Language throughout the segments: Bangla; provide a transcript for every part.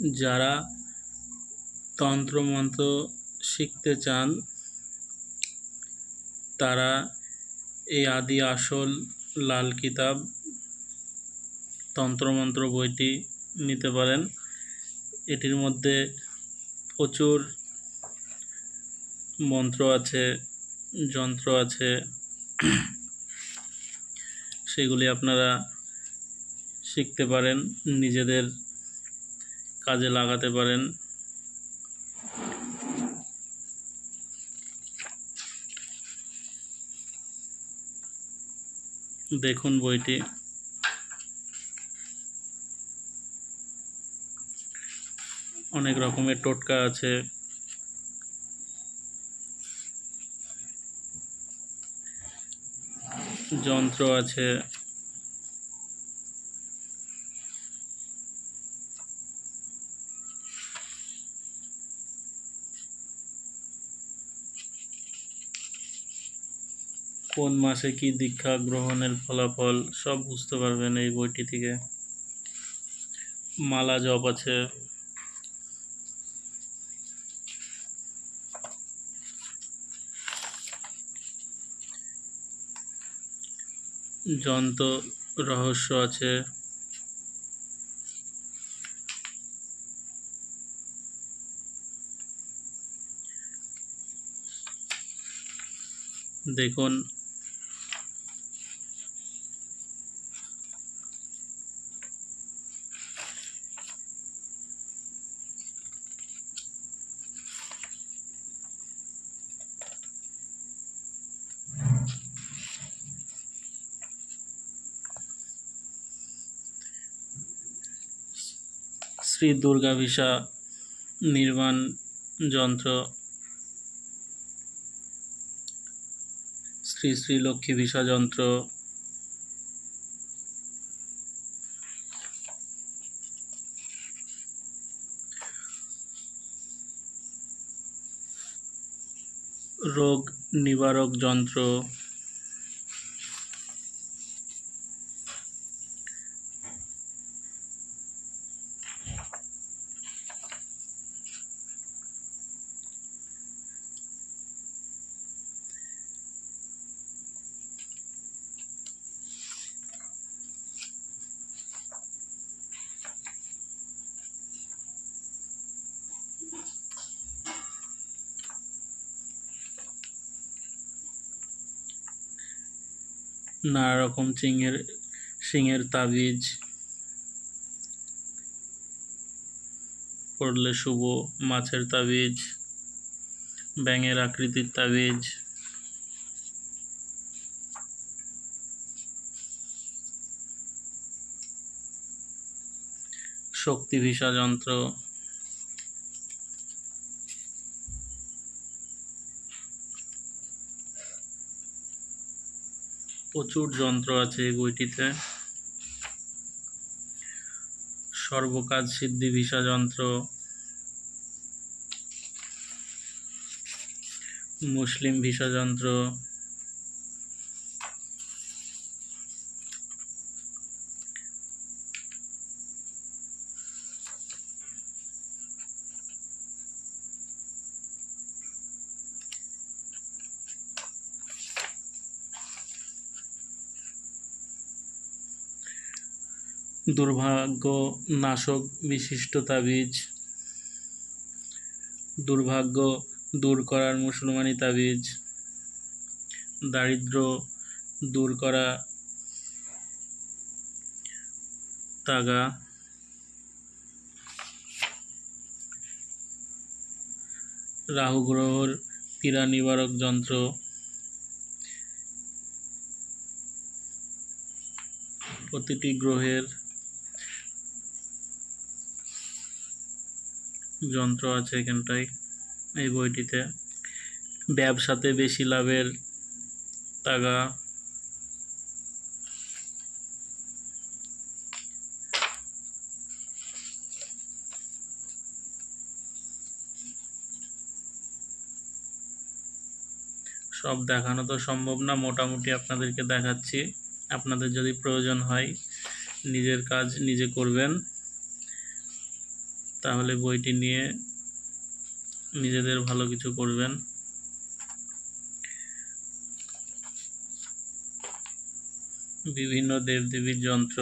যারা তন্ত্রমন্ত্র শিখতে চান, তারা এই আদি আসল লাল কিতাব, তন্ত্রমন্ত্র বইটি নিতে পারেন। এটির মধ্যে প্রচুর মন্ত্র আছে, যন্ত্র আছে। সেগুলি আপনারা শিখতে পারেন নিজেদের কাজে লাগাতে পারেন। দেখুন বইটি। অনেক রকমের টোটকা আছে। যন্ত্র আছে। কোন মাসে কি দীক্ষা গ্রহণের ফলাফল, সব বুঝতে পারবেন এই বইটি থেকে। মালা জপ আছে। যন্ত্র, রহস্য আছে। দেখুন শ্রী দুর্গা ভিসা নির্মাণ যন্ত্র শ্রী শ্রী লক্ষ্মী ভিসা যন্ত্র রোগ নিবারক যন্ত্র নানা রকম চিংয়ের শিঙের তাবিজ, পড়লে শুভ মাছের তাবিজ, ব্যাঙের আকৃতির তাবিজ শক্তি ভিসা যন্ত্র প্রচুর যন্ত্র আছে এই বইটিতে। সর্বকাজ সিদ্ধি ভিসা যন্ত্র। মুসলিম ভিসা যন্ত্র। দুর্ভাগ্য নাশক বিশিষ্ট তাবিজ। দুর্ভাগ্য দূর করার মুসলমানি তাবিজ। দারিদ্র দূর করা তাগা। রাহু গ্রহর পীড়া নিবারক যন্ত্র। প্রতিটি গ্রহের যন্ত্র আছে এখানটায় এই বইটিতে। ব্যবসাতে বেশি লাভের তাগা। সব দেখানো তো সম্ভব না, মোটামুটি আপনাদেরকে দেখাচ্ছি। আপনাদের যদি প্রয়োজন হয়, নিজের কাজ নিজে করবেন। তাহলে বইটি নিয়ে নিজেদের ভালো কিছু করবেন। বিভিন্ন দেবদেবীর যন্ত্র,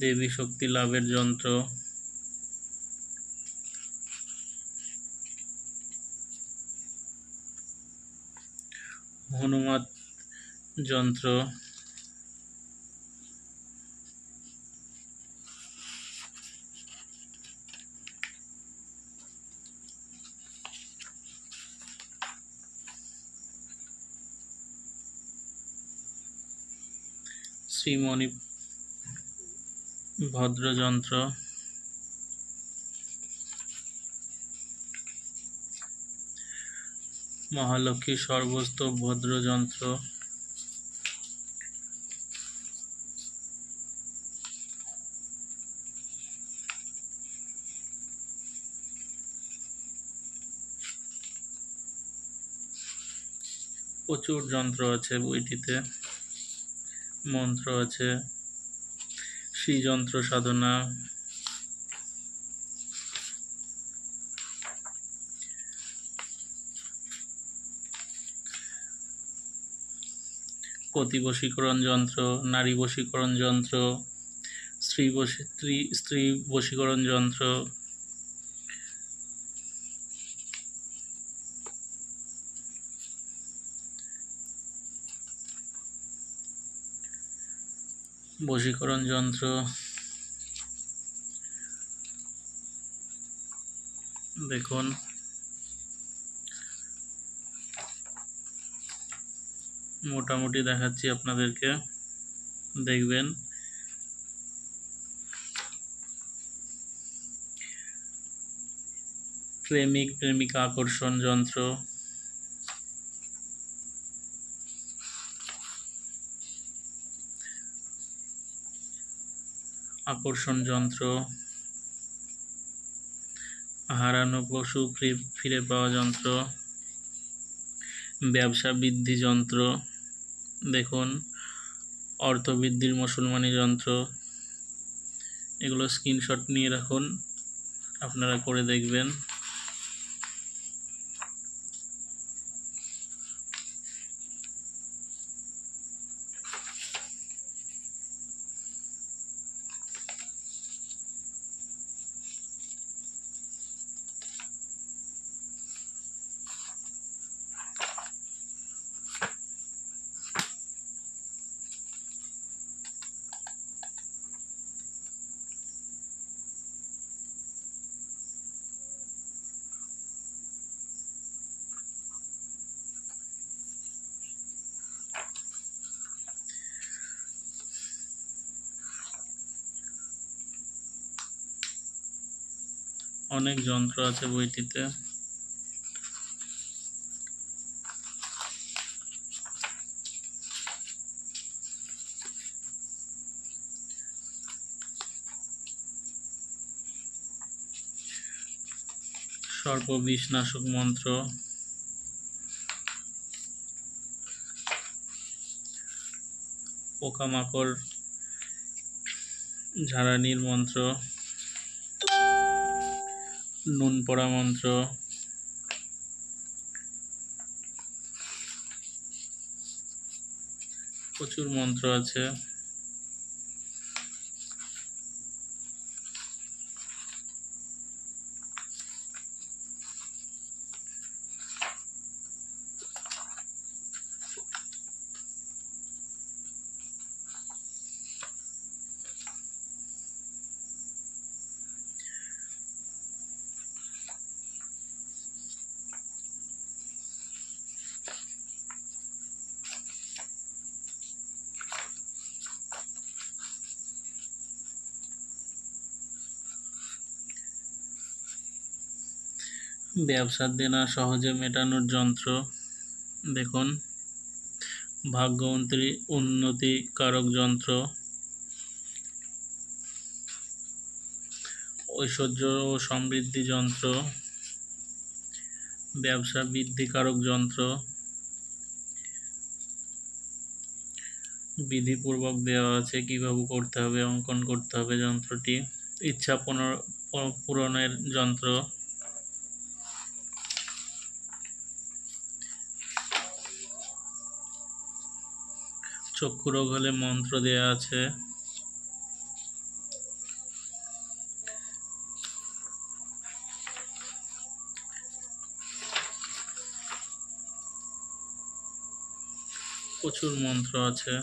দেবী শক্তি লাভের যন্ত্র হনুমাত যন্ত্র শ্রীমণি ভদ্রযন্ত্র। মহালক্ষ্মী সর্বস্ত ভদ্রযন্ত্র। প্রচুর যন্ত্র আছে বইটিতে। মন্ত্র আছে। শ্রীযন্ত্র সাধনা। পতি বশীকরণ যন্ত্র, নারী বশীকরণ যন্ত্র, স্ত্রী বশী স্ত্রী স্ত্রী বশীকরণ যন্ত্র বশীকরণ যন্ত্র দেখুন। মোটামুটি দেখাচ্ছি আপনাদেরকে দেখবেন। প্রেমিক প্রেমিকা আকর্ষণ যন্ত্র আকর্ষণ যন্ত্র। হারানো পশু ফিরে- পাওয়া যন্ত্র। ব্যবসা বৃদ্ধি যন্ত্র। দেখুন, অর্থবৃদ্ধির মুসলমানি যন্ত্র। এগুলো স্ক্রিনশট নিয়ে রাখুন। আপনারা করে দেখবেন। অনেক যন্ত্র আছে বইটিতে। সর্প বিষনাশক মন্ত্র। পোকামাকড় ঝাড়ানির মন্ত্র। নুন পড়া মন্ত্র। প্রচুর মন্ত্র আছে। ব্যবসার দেনা সহজে মেটানোর যন্ত্র। দেখুন, ভাগ্যমন্ত্রী উন্নতিকারক যন্ত্র। ঐশ্বর্য ও সমৃদ্ধি যন্ত্র। ব্যবসা বৃদ্ধিকারক যন্ত্র। বিধিপূর্বক দেওয়া আছে কীভাবে করতে হবে, অঙ্কন করতে হবে যন্ত্রটি। ইচ্ছা পুনর- পূরণের যন্ত্র। চক্ষু রোগ হলে মন্ত্র দেয়া আছে। প্রচুর মন্ত্র আছে।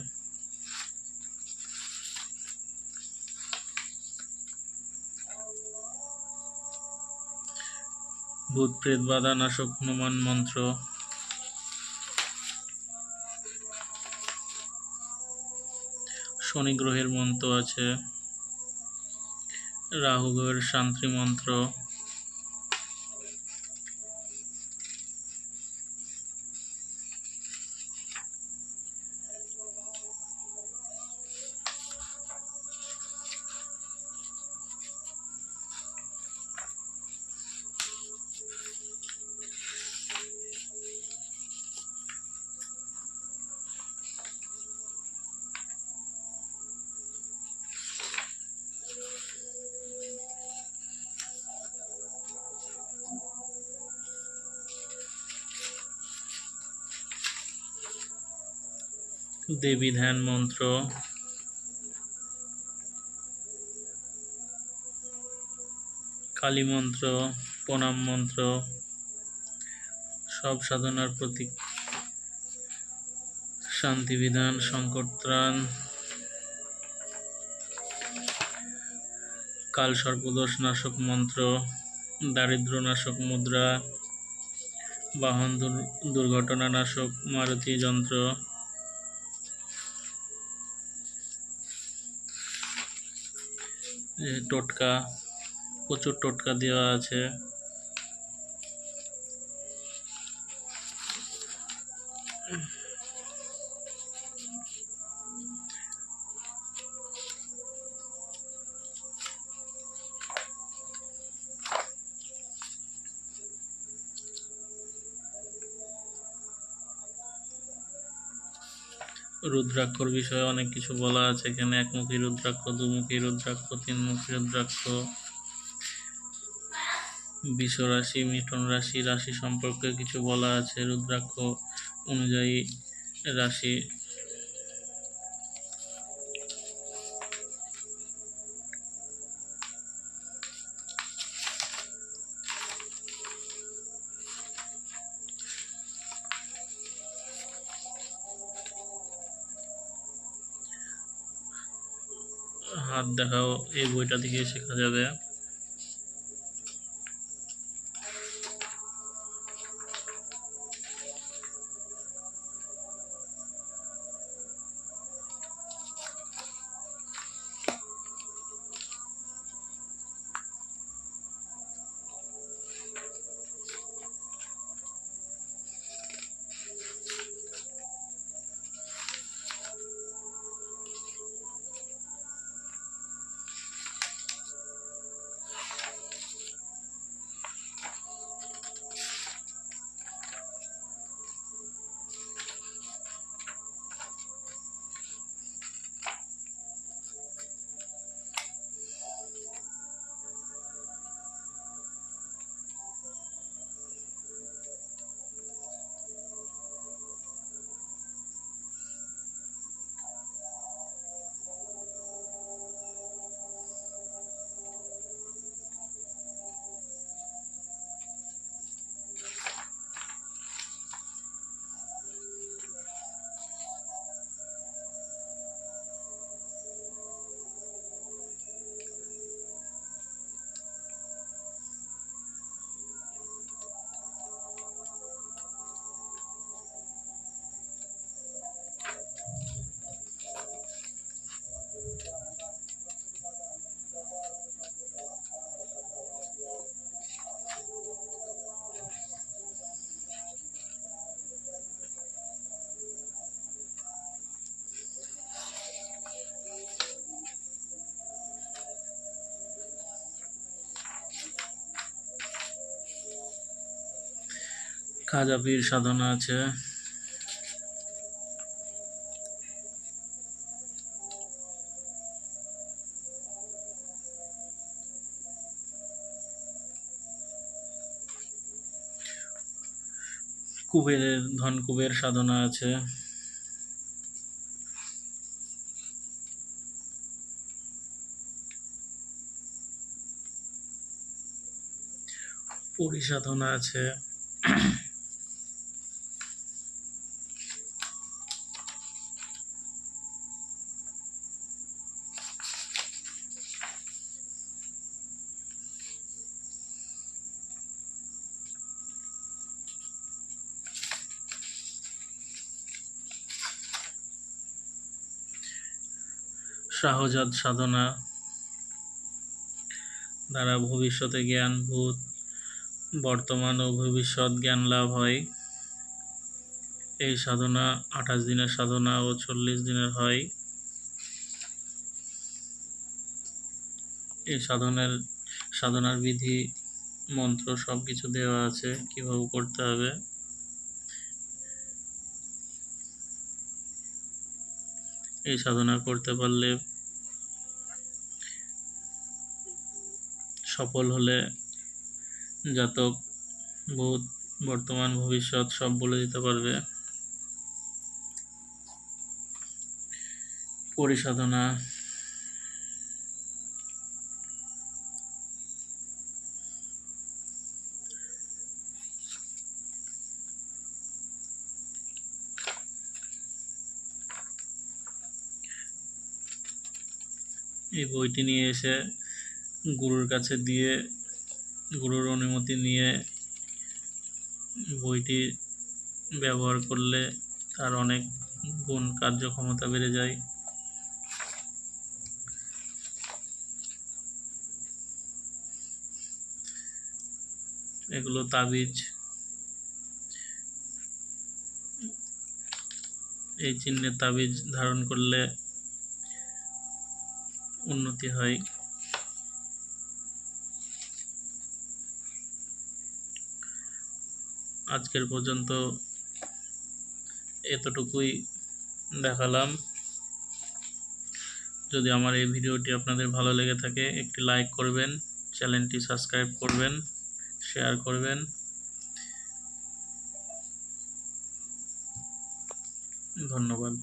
ভূত প্রেত বাধা নাশক হনুমান মন্ত্র। শনি গ্রহের মন্ত্র আছে। রাহু গ্রহের শান্তি মন্ত্র। দেবী ধ্যান মন্ত্র। কালী মন্ত্র, প্রণাম মন্ত্র, সব সাধনার প্রতীক। শান্তি বিধান, সংকট কাল সর্পদোষ নাশক মন্ত্র, দারিদ্র নাশক মুদ্রা, বাহন দুর- দুর্ঘটনা নাশক মারুতি যন্ত্র। টোটকা প্রচুর টোটকা দেওয়া আছে। রুদ্রাক্ষর বিষয়ে অনেক কিছু বলা আছে এখানে। একমুখী রুদ্রাক্ষ, দুমুখী রুদ্রাক্ষ, তিনমুখী রুদ্রাক্ষ বিষ রাশি মিঠন রাশি রাশি সম্পর্কে কিছু বলা আছে। রুদ্রাক্ষ অনুযায়ী রাশি হাত দেখাও এই বইটা থেকে শেখা যাবে। খাজা পীর সাধনা আছে। কুবেরের ধন কুবের সাধনা আছে। পরিসাধনা আছে। শাহজাদ সাধনা দ্বারা ভবিষ্যতে জ্ঞান ভূত বর্তমান ও ভবিষ্যৎ জ্ঞান লাভ হয়। এই সাধনা আঠাশ দিনের সাধনা ও চল্লিশ দিনের হয়। এই সাধনের, সাধনার বিধি, মন্ত্র সব কিছু দেওয়া আছে। কীভাবে করতে হবে? এই সাধনা করতে পারলে সফল হলে জাতক ভূত বর্তমান ভবিষ্যৎ সব বলে দিতে পারবে। পরিসাধনা এই বইটি নিয়ে এসে গুরুর কাছে দিয়ে, গুরুর অনুমতি নিয়ে বইটি ব্যবহার করলে তার অনেক গুণ কার্যক্ষমতা বেড়ে যায়। এগুলো তাবিজ, এই চিহ্নের তাবিজ ধারণ করলে উন্নতি হয়। আজকের পর্যন্ত এতটুকুই দেখালাম। যদি আমার এই ভিডিওটি আপনাদের ভালো লেগে থাকে, একটি লাইক করবেন, চ্যানেলটি সাবস্ক্রাইব করবেন শেয়ার করবেন। ধন্যবাদ।